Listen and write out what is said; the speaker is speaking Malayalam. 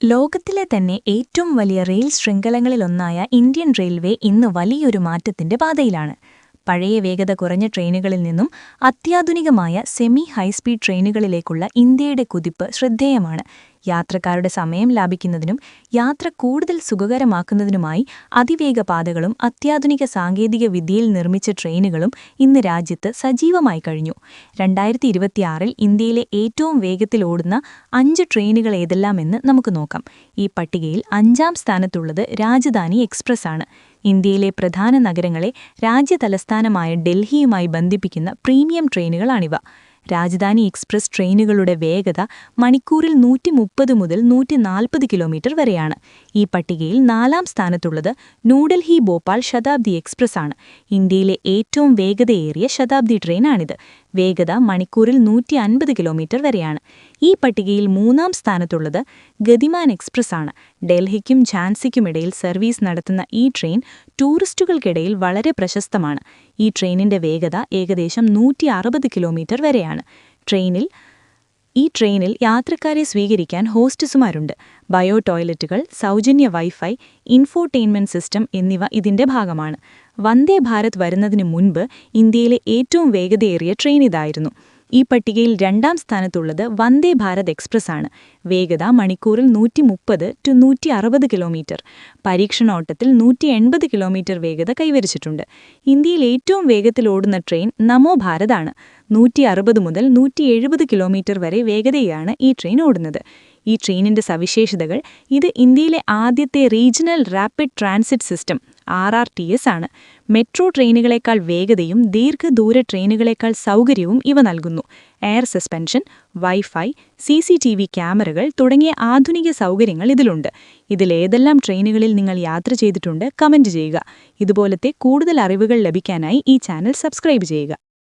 ലോകത്തിലെ തന്നെ ഏറ്റവും വലിയ റെയിൽ ശൃംഖലകളിലൊന്നായ ഇന്ത്യൻ റെയിൽവേ ഇന്ന് വലിയൊരു മാറ്റത്തിന്റെ പാതയിലാണ്. പഴയ വേഗത കുറഞ്ഞ ട്രെയിനുകളിൽ നിന്നും അത്യാധുനികമായ സെമി ഹൈസ്പീഡ് ട്രെയിനുകളിലേക്കുള്ള ഇന്ത്യയുടെ കുതിപ്പ് ശ്രദ്ധേയമാണ്. യാത്രക്കാരുടെ സമയം ലാഭിക്കുന്നതിനും യാത്ര കൂടുതൽ സുഖകരമാക്കുന്നതിനുമായി അതിവേഗ പാതകളും അത്യാധുനിക സാങ്കേതിക വിദ്യയിൽ നിർമ്മിച്ച ട്രെയിനുകളും ഇന്ന് രാജ്യത്ത് സജീവമായി കഴിഞ്ഞു. രണ്ടായിരത്തി ഇരുപത്തിയാറിൽ ഇന്ത്യയിലെ ഏറ്റവും വേഗത്തിൽ ഓടുന്ന അഞ്ച് ട്രെയിനുകൾ ഏതെല്ലാമെന്ന് നമുക്ക് നോക്കാം. ഈ പട്ടികയിൽ അഞ്ചാം സ്ഥാനത്തുള്ളത് രാജധാനി എക്സ്പ്രസ് ആണ് ഇന്ത്യയിലെ പ്രധാന നഗരങ്ങളെ രാജ്യതലസ്ഥാനമായ ഡൽഹിയുമായി ബന്ധിപ്പിക്കുന്ന പ്രീമിയം ട്രെയിനുകളാണിവ. രാജധാനി എക്സ്പ്രസ് ട്രെയിനുകളുടെ വേഗത മണിക്കൂറിൽ നൂറ്റി മുപ്പത് മുതൽ നൂറ്റി നാൽപ്പത് കിലോമീറ്റർ വരെയാണ്. ഈ പട്ടികയിൽ നാലാം സ്ഥാനത്തുള്ളത് ന്യൂഡൽഹി ഭോപ്പാൽ ശതാബ്ദി എക്സ്പ്രസ് ആണ് ഇന്ത്യയിലെ ഏറ്റവും വേഗതയേറിയ ശതാബ്ദി ട്രെയിനാണിത്. വേഗത മണിക്കൂറിൽ നൂറ്റി അൻപത് കിലോമീറ്റർ വരെയാണ്. ഈ പട്ടികയിൽ മൂന്നാം സ്ഥാനത്തുള്ളത് ഗതിമാൻ എക്സ്പ്രസ് ആണ് ഡൽഹിക്കും ഝാൻസിക്കുമിടയിൽ സർവീസ് നടത്തുന്ന ഈ ട്രെയിൻ ടൂറിസ്റ്റുകൾക്കിടയിൽ വളരെ പ്രശസ്തമാണ്. ഈ ട്രെയിനിന്റെ വേഗത ഏകദേശം നൂറ്റി കിലോമീറ്റർ വരെയാണ്. ട്രെയിനിൽ ഈ ട്രെയിനിൽ യാത്രക്കാരെ സ്വീകരിക്കാൻ ഹോസ്റ്റസുമാരുണ്ട്. ബയോ ടോയ്ലറ്റുകൾ സൗജന്യ വൈഫൈ ഇൻഫോർടൈൻമെന്റ് സിസ്റ്റം എന്നിവ ഇതിന്റെ ഭാഗമാണ്. വന്ദേ ഭാരത് വരുന്നതിന് മുൻപ് ഇന്ത്യയിലെ ഏറ്റവും വേഗതയേറിയ ട്രെയിൻ ഇതായിരുന്നു. ഈ പട്ടികയിൽ രണ്ടാം സ്ഥാനത്തുള്ളത് വന്ദേ ഭാരത് എക്സ്പ്രസ് ആണ് വേഗത മണിക്കൂറിൽ നൂറ്റി മുപ്പത് ടു നൂറ്റി അറുപത് കിലോമീറ്റർ. പരീക്ഷണോട്ടത്തിൽ നൂറ്റി എൺപത് കിലോമീറ്റർ വേഗത കൈവരിച്ചിട്ടുണ്ട്. ഇന്ത്യയിൽ ഏറ്റവും വേഗത്തിൽ ഓടുന്ന ട്രെയിൻ നമോ ഭാരതാണ്. നൂറ്റി അറുപത് മുതൽ നൂറ്റി എഴുപത് കിലോമീറ്റർ വരെ വേഗതയാണ് ഈ ട്രെയിൻ ഓടുന്നത്. ഈ ട്രെയിനിന്റെ സവിശേഷതകൾ ഇത് ഇന്ത്യയിലെ ആദ്യത്തെ regional rapid transit system R R T S ആണ്. മെട്രോ ട്രെയിനുകളേക്കാൾ വേഗതയും ദീർഘദൂര ട്രെയിനുകളേക്കാൾ സൗകര്യവും ഇവ നൽകുന്നു. Air suspension wifi C C T V ക്യാമറകൾ തുടങ്ങിയ ആധുനിക സൗകര്യങ്ങൾ ഇതിലുണ്ട്. ഇതിലേതെല്ലാം ട്രെയിനുകളിൽ നിങ്ങൾ യാത്ര ചെയ്തിട്ടുണ്ട് കമന്റ് ചെയ്യുക. ഇതുപോലത്തെ കൂടുതൽ അറിവുകൾ ലഭിക്കാനായി ഈ ചാനൽ സബ്സ്ക്രൈബ് ചെയ്യുക.